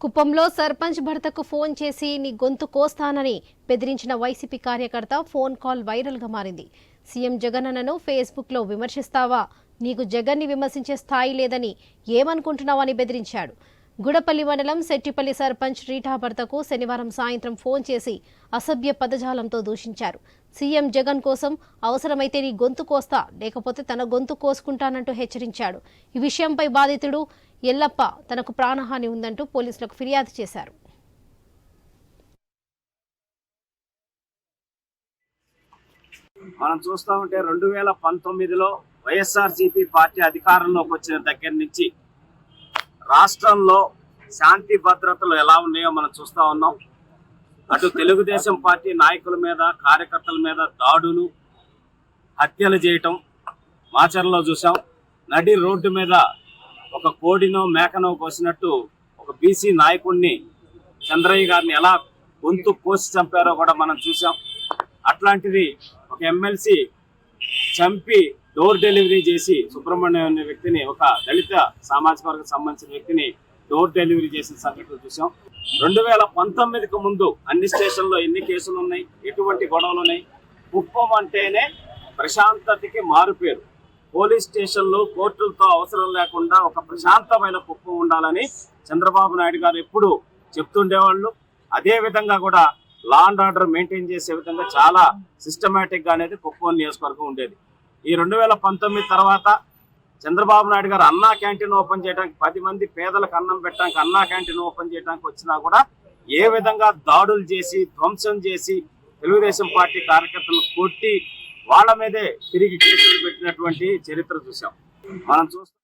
కుప్పంలో సర్పంచ్ భర్తకు ఫోన్ చేసి నీ గొంతు కోస్తానని బెదిరించిన వైసీపీ కార్యకర్త ఫోన్ కాల్ వైరల్గా మారింది. సీఎం జగనన్నను ఫేస్బుక్లో విమర్శిస్తావా? నీకు జగన్ని విమర్శించే స్థాయి లేదని ఏమనుకుంటున్నావని బెదిరించాడు. గుడపల్లి మండలం సెట్టిపల్లి సర్పంచ్ రీటా భర్తకు శనివారం సాయంత్రం ఫోన్ చేసి అసభ్య పదజాలంతో దూషించారు. సీఎం జగన్ కోసం అవసరమైతే నీ గొంతు కోస్తా లేకపోతే తన గొంతు కోసుకుంటానంటూ హెచ్చరించాడు. ఈ విషయంపై బాధితుడు ఎల్లప్ప తనకు ప్రాణహాని ఉందంటూ పోలీసులకు ఫిర్యాదు చేశారు. మనం చూస్తూ ఉంటే రెండు వేల పంతొమ్మిదిలో వైఎస్ఆర్సీపీ పార్టీ అధికారంలోకి వచ్చిన దగ్గర నుంచి రాష్ట్రంలో శాంతి భద్రతలు ఎలా ఉన్నాయో మనం చూస్తా ఉన్నాం. అటు తెలుగుదేశం పార్టీ నాయకుల మీద కార్యకర్తల మీద దాడులు హత్యలు చేయటం మాచర్లో చూసాం నడి రోడ్డు మీద ఒక కోడినో మేకనో కోసినట్టు ఒక బీసీ నాయకుడిని చంద్రయ్య గారిని ఎలా గొంతు కోసి చంపారో కూడా మనం చూసాం అట్లాంటిది ఒక ఎమ్మెల్సీ చంపి డోర్ డెలివరీ చేసి సుబ్రహ్మణ్యం అనే వ్యక్తిని ఒక దళిత సామాజిక వర్గం సంబంధించిన వ్యక్తిని డోర్ డెలివరీ చేసిన సంఘటన చూసాం రెండు వేల పంతొమ్మిదికి ముందు అన్ని స్టేషన్లో ఎన్ని కేసులు ఉన్నాయి ఎటువంటి గొడవలు ఉన్నాయి? కుప్పం అంటేనే ప్రశాంతతకి మారుపేరు పోలీస్ స్టేషన్లు కోర్టులతో అవసరం లేకుండా ఒక ప్రశాంతమైన కుప్పం ఉండాలని చంద్రబాబు నాయుడు గారు ఎప్పుడు చెప్తుండేవాళ్ళు. అదే విధంగా కూడా లా అండ్ ఆర్డర్ మెయింటైన్ చేసే విధంగా చాలా సిస్టమేటిక్గా అనేది కుప్పం నియోజకవర్గం ఉండేది. ఈ రెండు వేల పంతొమ్మిది తర్వాత చంద్రబాబు నాయుడు గారు అన్నా క్యాంటీన్ ఓపెన్ చేయడానికి పది మంది పేదలకు అన్నం పెట్టడానికి అన్నా క్యాంటీన్ ఓపెన్ చేయడానికి వచ్చినా కూడా ఏ విధంగా దాడులు చేసి ధ్వంసం చేసి తెలుగుదేశం పార్టీ కార్యకర్తలు కొట్టి వాళ్ళ మీదే తిరిగి కేసులు పెట్టినటువంటి చరిత్ర చూసాం మనం చూస్తాం